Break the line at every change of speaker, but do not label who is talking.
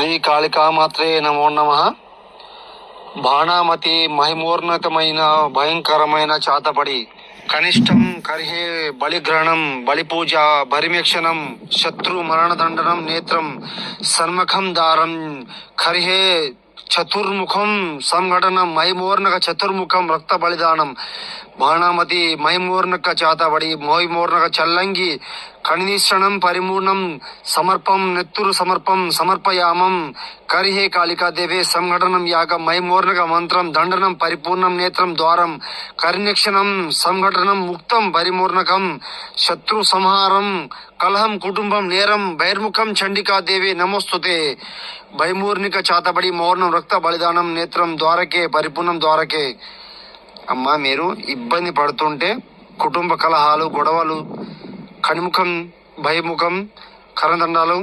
శ్రీ కాళికామాత్రే నమో నమ. బాణామతి మహిమోన్నతమైన భయంకరమైన చాతపడి కనిష్టం కర్హే బలిగ్రహణం బలిపూజ బరిమేక్షణం శత్రు మరణదండనం నేత్రం సన్మఖం దారం కర్హే చతుర్ముఖం సంఘటనం మహిమోర్నక చతుర్ముఖం రక్త బలిదానం బాణామతి మహిమూర్ణక చాతబడి మహిమూర్ణక చల్లంగి కణినిశ్రణం పరిమూర్ణం సమర్పం నెత్తురు సమర్పం సమర్పయామం. కరిహే కాళికా దేవే సంఘటనం యాగ మహిమూర్ణక మంత్రం దండనం పరిపూర్ణం నేత్రం ద్వారం. కరినిక్షణం సంఘటనం ముక్తం పరిమూర్ణకం. శత్రు సంహారం కలహం కుటుంబం నేరం బైర్ముఖం చండికా దేవి నమోస్తుతే. భైమూర్ణిక చాతబడి మౌర్ణం రక్త బలిదానం నేత్రం ద్వారకే పరిపూర్ణం ద్వారకే. అమ్మ మీరు ఇబ్బంది పడుతుంటే కుటుంబ కలహాలు గొడవలు కనిముఖం భయముఖం కరదండాలు